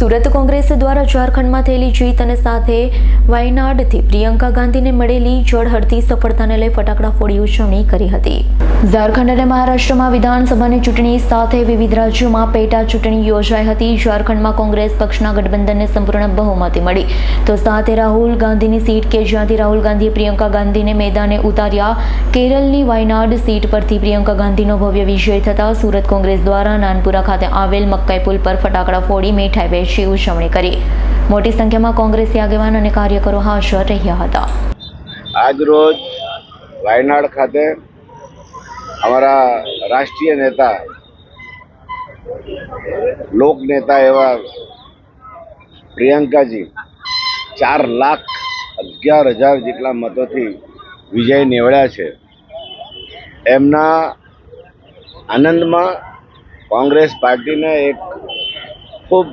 સુરત કોંગ્રેસ દ્વારા ઝારખંડમાં થયેલી જીત અને સાથે વાયનાડથી પ્રિયંકા ગાંધીને મળેલી જળહળતી સફળતાને લઈ ફટાકડા ફોડી ઉજવણી કરી હતી. ઝારખંડ અને મહારાષ્ટ્રમાં વિધાનસભાની ચૂંટણી સાથે વિવિધ રાજ્યોમાં પેટા ચૂંટણી યોજાઈ હતી. ઝારખંડમાં કોંગ્રેસ પક્ષના ગઠબંધનને સંપૂર્ણ બહુમતી મળી. તો સાથે રાહુલ ગાંધીની સીટ કે જ્યાંથી રાહુલ ગાંધીએ પ્રિયંકા ગાંધીને મેદાને ઉતાર્યા કેરળની વાયનાડ સીટ પરથી પ્રિયંકા ગાંધીનો ભવ્ય વિજય થતા સુરત કોંગ્રેસ દ્વારા નાનપુરા ખાતે આવેલ મક્કાઈ પુલ પર ફટાકડા ફોડી મીઠાઈ વેચી ઉજવણી કરી. મોટી સંખ્યામાં કોંગ્રેસી આગેવાન અને કાર્યકરો હાજર રહ્યા હતા. આજ રોજ વાયનાડ ખાતે અમારા રાષ્ટ્રીય નેતા, લોક નેતા એવા પ્રિયંકાજી ચાર લાખ અગિયાર હજાર જેટલા મતોથી વિજય નીવડ્યા છે. એમના આનંદમાં કોંગ્રેસ પાર્ટીને એક ખૂબ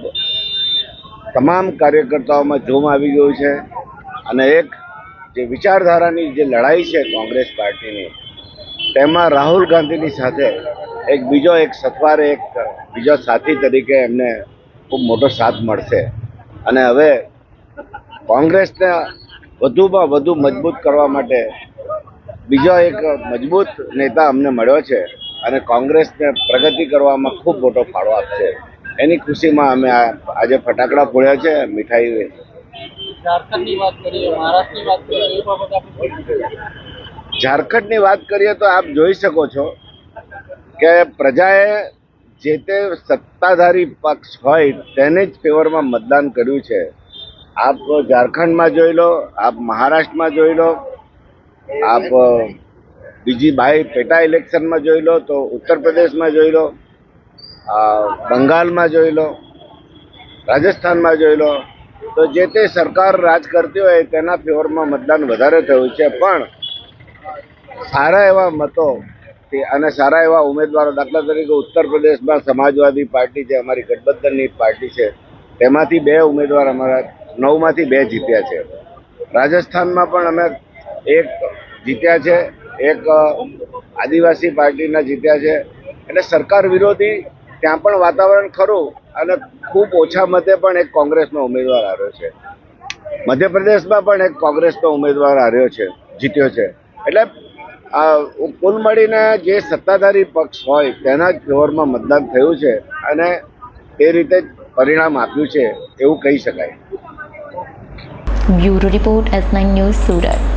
તમામ કાર્યકર્તાઓમાં જોમ આવી ગયું છે અને એક જે વિચારધારાની જે લડાઈ છે કોંગ્રેસ પાર્ટીની, તેમાં રાહુલ ગાંધીની સાથે એક બીજો એક સથવારે એક બીજો સાથી તરીકે એમને ખૂબ મોટો સાથ મળશે. અને હવે કોંગ્રેસને વધુમાં વધુ મજબૂત કરવા માટે બીજો એક મજબૂત નેતા અમને મળ્યો છે અને કોંગ્રેસને પ્રગતિ કરવામાં ખૂબ મોટો ફાળો આપશે. એની ખુશીમાં અમે આજે ફટાકડા ફોડ્યા છે મીઠાઈ ઝારખંડની વાત કરીએ તો આપ જોઈ શકો છો કે પ્રજાએ જે તે સત્તાધારી પક્ષ હોય તેને જ ફેવરમાં મતદાન કર્યું છે. આપ ઝારખંડમાં જોઈ લો આપ મહારાષ્ટ્રમાં જોઈ લો આપ બીજી ભાઈ પેટા ઇલેક્શનમાં જોઈ લો તો ઉત્તર પ્રદેશમાં જોઈ લો. બંગાળમાં જોઈ લો, રાજસ્થાનમાં જોઈ લો, તો જે તે સરકાર રાજ કરતી હોય તેના ફેવરમાં મતદાન વધારે થયું છે. પણ સારા એવા મતો અને સારા એવા ઉમેદવારો દાખલા તરીકે ઉત્તર પ્રદેશમાં સમાજવાદી પાર્ટી જે અમારી ગઠબંધનની પાર્ટી છે, તેમાંથી બે ઉમેદવાર અમારા નવમાંથી બે જીત્યા છે. રાજસ્થાનમાં પણ અમે એક જીત્યા છે, એક આદિવાસી પાર્ટીના જીત્યા છે. એટલે સરકાર વિરોધી ત્યાં પણ વાતાવરણ ખરું અને ખૂબ ઓછા મતે પણ એક કોંગ્રેસનો ઉમેદવાર હાર્યો છે. મધ્યપ્રદેશમાં પણ એક કોંગ્રેસનો ઉમેદવાર હાર્યો છે, જીત્યો છે. એટલે કુલ મળીને જે સત્તાધારી પક્ષ હોય તેના જ ફેવરમાં મતદાન થયું છે અને એ રીતે પરિણામ આપ્યું છે એવું કહી શકાય. Bureau report S nine news Surat.